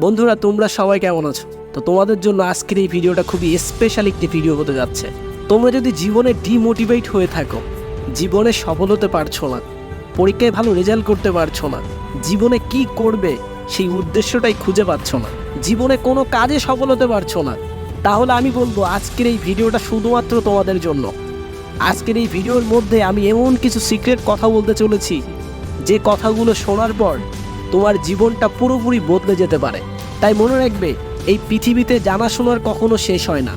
বন্ধুরা, তোমরা সবাই কেমন আছো? তো তোমাদের জন্য আজকের এই ভিডিওটা খুবই স্পেশাল একটি ভিডিও হতে যাচ্ছে। তোমরা যদি জীবনে ডিমোটিভেট হয়ে থাকো, জীবনে সফল হতে পারছ না, পরীক্ষায় ভালো রেজাল্ট করতে পারছ না, জীবনে কি করবে সেই উদ্দেশ্যটাই খুঁজে পাচ্ছ না, জীবনে কোনো কাজে সফল হতে পারছ না, তাহলে আমি বলব আজকের এই ভিডিওটা শুধুমাত্র তোমাদের জন্য। আজকের এই ভিডিওর মধ্যে আমি এমন কিছু সিক্রেট কথা বলতে চলেছি, যে কথাগুলো শোনার পর তোমার জীবনটা পুরোপুরি বদলে যেতে পারে। তাই মনে রাখবে, এই পৃথিবীতে জানাশোনার কখনো শেষ হয় না,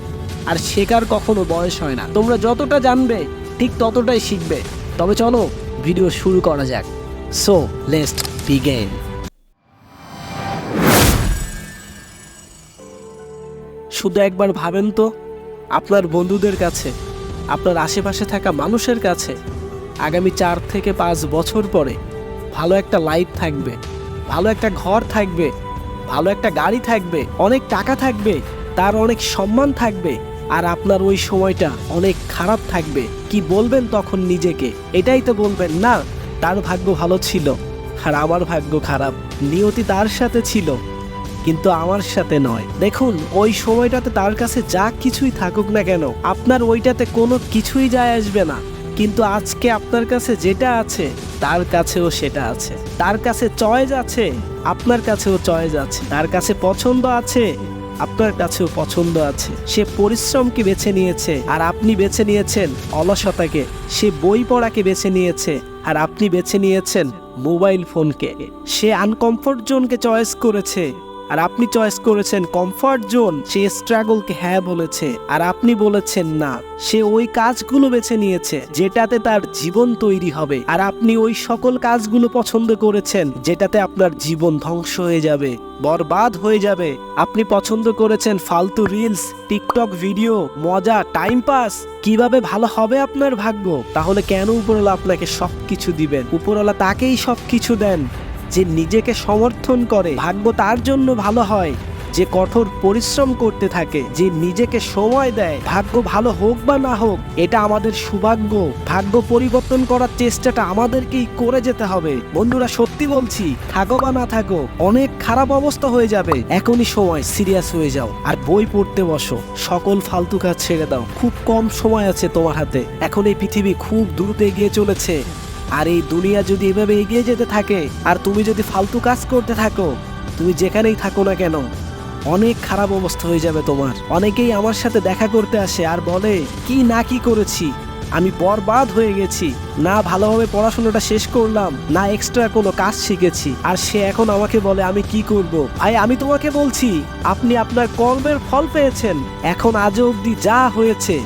আর শেখার কখনো বয়স হয় না। তোমরা যতটা জানবে, ঠিক ততটাই শিখবে। তবে চলো, ভিডিও শুরু করা যাক। সো লেস্ট বিগেন শুধু একবার ভাবেন তো, আপনার বন্ধুদের কাছে, আপনার আশেপাশে থাকা মানুষের কাছে, আগামী চার থেকে পাঁচ বছর পরে ভালো একটা লাইফ থাকবে। ভালো একটা ঘর থাকবে, ভালো একটা গাড়ি থাকবে, অনেক টাকা থাকবে, তার অনেক সম্মান থাকবে, আর আপনার ওই সময়টা অনেক খারাপ থাকবে। কি বলবেন তখন নিজেকে? এটাই তো বলবেন, না? তার ভাগ্য ভালো ছিল, আর আমার ভাগ্য খারাপ। নিয়তি তার সাথে ছিল, কিন্তু আমার সাথে নয়। দেখুন, ওই সময়টাতে তার কাছে যা কিছুই থাকুক না কেন, আপনার ওইটাতে কোনো কিছুই যায় আসবে না। কিন্তু আজকে আপনার কাছে যেটা আছে, তার কাছেও সেটা আছে। তার কাছে চয়েস আছে, আপনার কাছেও চয়েস আছে। তার কাছে পছন্দ আছে, আপনার কাছেও পছন্দ আছে। সে পরিশ্রমকে বেছে নিয়েছে, আর আপনি বেছে নিয়েছেন অলসতাকে। সে বই পড়াকে বেছে নিয়েছে, আর আপনি বেছে নিয়েছেন মোবাইল ফোনকে। সে আনকমফোর্ট জোনকে চয়েস করেছে আর আপনি চয়েস করেছেন কমফর্ট জোন সে স্ট্রাগলকে হ্যাঁ বলেছে, আর আপনি বলেছেন না। সে ওই কাজগুলো বেছে নিয়েছে, যেটাতে তার জীবন তৈরি হবে। আর আপনি ওই সকল কাজগুলো পছন্দ করেছেন, যেটাতে আপনার জীবন ধ্বংস হয়ে যাবে, বরবাদ হয়ে যাবে। আপনি পছন্দ করেছেন ফালতু রিলস টিকটক ভিডিও মজা টাইম পাস কীভাবে ভালো হবে আপনার ভাগ্য? তাহলে কেন উপরওয়ালা আপনাকে সবকিছু দিবেন? উপরওয়ালা তাকেই সবকিছু দেন। যে নিজেকে সমর্থন করে, ভাগ্য তার জন্য ভালো হয়। যে কঠোর পরিশ্রম করতে থাকে, যে নিজেকে সময় দেয়, ভাগ্য ভালো হোক বা না হোক, এটা আমাদের সৌভাগ্য। ভাগ্য পরিবর্তন করার চেষ্টাটা আমাদেরকেই করে যেতে হবে। বন্ধুরা, সত্যি বলছি, থাকো বা না থাকো, অনেক খারাপ অবস্থা হয়ে যাবে। এখনই সময়, সিরিয়াস হয়ে যাও। আর বই পড়তে বসো, সকল ফালতু কাজ ছেড়ে দাও। খুব কম সময় আছে তোমার হাতে। এখন এই পৃথিবী খুব দ্রুত এগিয়ে চলেছে। আর এই দুনিয়া যদি এভাবে এগিয়ে যেতে থাকে, আর তুমি যদি ফালতু কাজ করতে থাকো, তুমি যেখানেই থাকো না কেন, অনেক খারাপ অবস্থা হয়ে যাবে তোমার। অনেকেই আমার সাথে দেখা করতে আসে আর বলে, কি না কি করেছি? আমি বরবাদ হয়ে গেছি। না ভালোভাবে পড়াশোনাটা শেষ করলাম, না এক্সট্রা কোনো কাজ শিখেছি। আর সে এখন আমাকে বলে, আমি কি করব? ভাই, আমি তোমাকে বলছি, আপনি আপনার কর্মের ফল পেয়েছেন। এখন আজও অবধি যা হয়েছে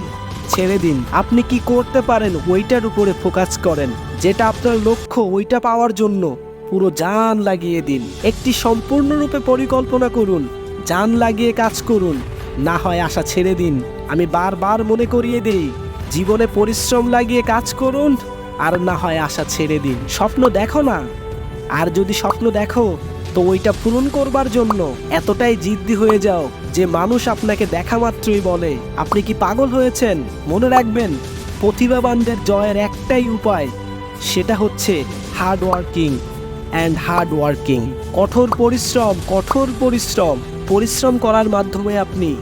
ছেড়ে দিন। আপনি কি করতে পারেন ওইটার উপরে ফোকাস করেন, যেটা আপনার লক্ষ্য, ওইটা পাওয়ার জন্য। পুরো জান লাগিয়ে দিন। একটি সম্পূর্ণরূপে পরিকল্পনা করুন। জান লাগিয়ে কাজ করুন। না হয় আশা ছেড়ে দিন। আমি বারবার মনে করিয়ে দিই, জীবনে পরিশ্রম লাগিয়ে কাজ করুন, আর না হয় আশা ছেড়ে দিন। স্বপ্ন দেখো না। আর যদি স্বপ্ন দেখো তো ওইটা পূরণ করবার জন্য এতটাই জিদ্দি হয়ে যাও যে মানুষ আপনাকে দেখা মাত্রই বলে। আপনি কি পাগল হয়েছেন? মনে রাখবেন, প্রতিভাবানদের জয়ের একটাই উপায়, সেটা হচ্ছে hard working and hard working কঠোর পরিশ্রম কঠোর পরিশ্রম। পরিশ্রম করার মাধ্যমে আপনি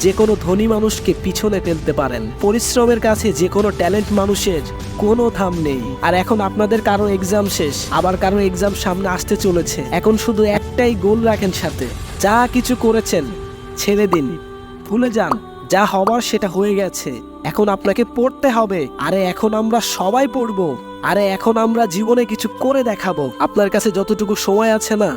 যে কোনো ধনী মানুষকে পিছনে ফেলতে পারেন। পরিশ্রমের কাছে যে কোনো ট্যালেন্ট মানুষের কোনো থাম নেই। আর এখন আপনাদের কারও এক্সাম শেষ, আবার কারও এক্সাম সামনে আসতে চলেছে। এখন শুধু একটাই গোল রাখেন সাথে। যা কিছু করেছেন, ছেড়ে দিন। ভুলে যান, যা হবার সেটা হয়ে গেছে। এখন আপনাকে পড়তে হবে। আরে এখন আমরা সবাই পড়ব। আরে এখন আমরা জীবনে কিছু করে দেখাবো। আপনার কাছে যতটুকু সময় আছে না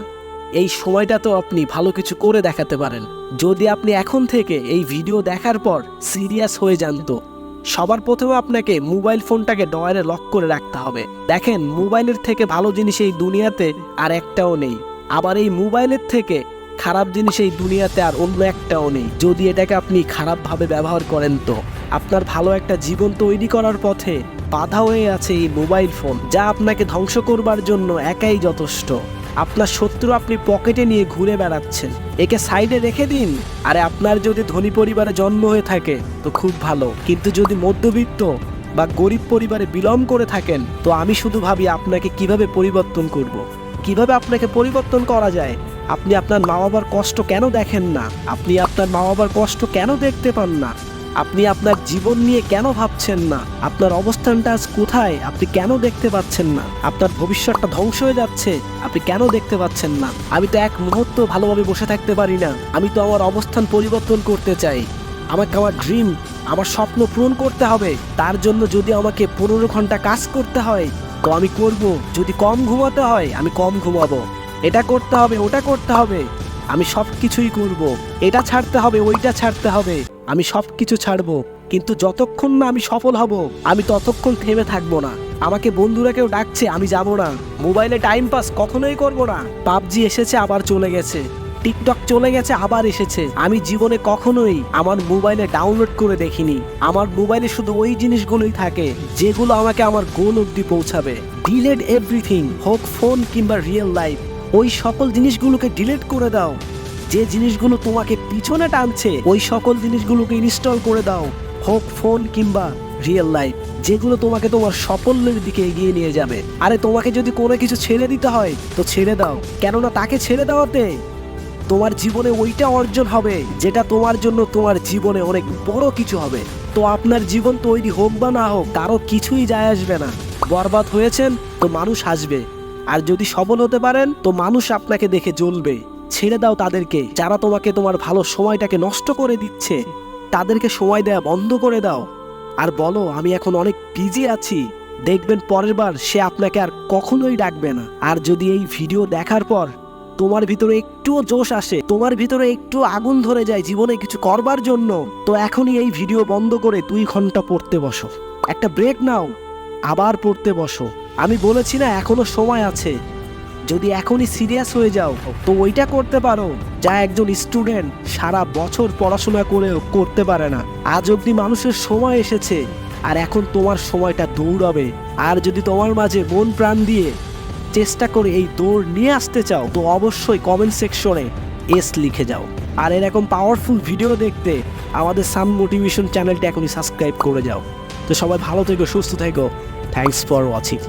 এই সময়টা তো আপনি ভালো কিছু করে দেখাতে পারেন। যদি আপনি এখন থেকে এই ভিডিও দেখার পর সিরিয়াস হয়ে যান তো। সবার প্রথমে আপনাকে মোবাইল ফোনটাকে ডয়ারে লক করে রাখতে হবে। দেখেন, মোবাইলের থেকে ভালো জিনিস এই দুনিয়াতে আর একটাও নেই। আবার এই মোবাইলের থেকে খারাপ জিনিস এই দুনিয়াতে আর অন্য একটাও নেই। যদি এটাকে আপনি খারাপভাবে ব্যবহার করেন তো। আপনার ভালো একটা জীবন তৈরি করার পথে বাধা হয়ে আছে এই মোবাইল ফোন, যা আপনাকে ধ্বংস করবার জন্য একাই যথেষ্ট। আপনার শত্রু আপনি পকেটে নিয়ে ঘুরে বেড়াচ্ছেন। একে সাইডে রেখে দিন। আরে আপনার যদি ধনী পরিবারে জন্ম হয়ে থাকে, তো খুব ভালো। কিন্তু যদি মধ্যবিত্ত বা গরিব পরিবারে বিলম করে থাকেন, তো আমি শুধু ভাবি আপনাকে কীভাবে পরিবর্তন করব। কীভাবে আপনাকে পরিবর্তন করা যায়? আপনি আপনার মা বাবার কষ্ট কেন দেখেন না? আপনি আপনার মা বাবার কষ্ট কেন দেখতে পান না? আপনি আপনার জীবন নিয়ে কেন ভাবছেন না? আপনার অবস্থানটা আজ কোথায়? আপনি কেন দেখতে পাচ্ছেন না? আপনার ভবিষ্যৎটা ধ্বংস হয়ে যাচ্ছে। আপনি কেন দেখতে পাচ্ছেন না? আমি তো এক মুহূর্ত ভালোভাবে বসে থাকতে পারি না। আমি তো আমার অবস্থান পরিবর্তন করতে চাই। আমাকে আমার ড্রিম আমার স্বপ্ন পূরণ করতে হবে। তার জন্য যদি আমাকে পনেরো ঘণ্টা কাজ করতে হয়, তো আমি করব। যদি কম ঘুমাতে হয়, আমি কম ঘুমাবো। এটা করতে হবে, ওটা করতে হবে। আমি সব কিছুই করব। এটা ছাড়তে হবে, ওইটা ছাড়তে হবে। আমি সব কিছু ছাড়বো, কিন্তু যতক্ষণ না আমি সফল হব, আমি ততক্ষণ থেমে থাকব না। আমাকে বন্ধুরা কেউ ডাকছে, আমি যাব না। মোবাইলে টাইম পাস কখনোই করব না। পাবজি এসেছে, আবার চলে গেছে। টিকটক চলে গেছে, আবার এসেছে। আমি জীবনে কখনোই আমার মোবাইলে ডাউনলোড করে দেখিনি। আমার মোবাইলে শুধু ওই জিনিসগুলোই থাকে, যেগুলো আমাকে আমার গোল অব্দি পৌঁছাবে। ডিলেট এভরিথিং, হোক ফোন কিংবা রিয়েল লাইফ। ওই সকল জিনিসগুলোকে ডিলিট করে দাও। যে জিনিসগুলো তোমাকে পিছনে টানছে, ওই সকল জিনিসগুলোকে ইনস্টল করে দাও। হোক ফোন কিংবা রিয়েল লাইফ যেগুলো তোমাকে তোমার সাফল্যের দিকে এগিয়ে নিয়ে যাবে। আরে তোমাকে যদি কোনো কিছু ছেড়ে দিতে হয়, তো ছেড়ে দাও। কেননা তাকে ছেড়ে দেওয়াতে তোমার জীবনে ওইটা অর্জন হবে, যেটা তোমার জন্য তোমার জীবনে অনেক বড় কিছু হবে। তো আপনার জীবন তৈরি হোক বা না হোক, কারও কিছুই যায় আসবে না। বরবাদ হয়েছেন, তো মানুষ আসবে আর যদি সফল হতে পারেন, তো মানুষ আপনাকে দেখে জ্বলবে। ছেড়ে দাও তাদেরকে। যারা তোমাকে তোমার ভালো সময়টাকে নষ্ট করে দিচ্ছে, তাদেরকে সময় দেয়া বন্ধ করে দাও। আর বলো, আমি এখন অনেক বিজি আছি। দেখবেন পরের বার সে আপনাকে আর কখনোই ডাকবে না। আর যদি এই ভিডিও দেখার পর তোমার ভিতরে একটুও জোশ আসে, তোমার ভিতরে একটু আগুন ধরে যায় জীবনে কিছু করবার জন্য, তো এখনই এই ভিডিও বন্ধ করে দুই ঘণ্টা পড়তে বসো। একটা ব্রেক নাও, আবার পড়তে বসো। আমি বলেছি না, এখনও সময় আছে। যদি এখনই সিরিয়াস হয়ে যাও, তো ওইটা করতে পারো। যা একজন স্টুডেন্ট সারা বছর পড়াশোনা করেও করতে পারে না। আজ অবধি মানুষের সময় এসেছে, আর এখন তোমার সময়টা দৌড়াবে। আর যদি তোমার মাঝে মন প্রাণ দিয়ে চেষ্টা করে এই দৌড় নিয়ে আসতে চাও, তো অবশ্যই কমেন্ট সেকশনে এস লিখে যাও। আর এরকম পাওয়ারফুল ভিডিও দেখতে আমাদের সাম মোটিভেশন চ্যানেলটা এখনই সাবস্ক্রাইব করে যাও। তো সবাই ভালো থেকো, সুস্থ থেকো। Thanks for watching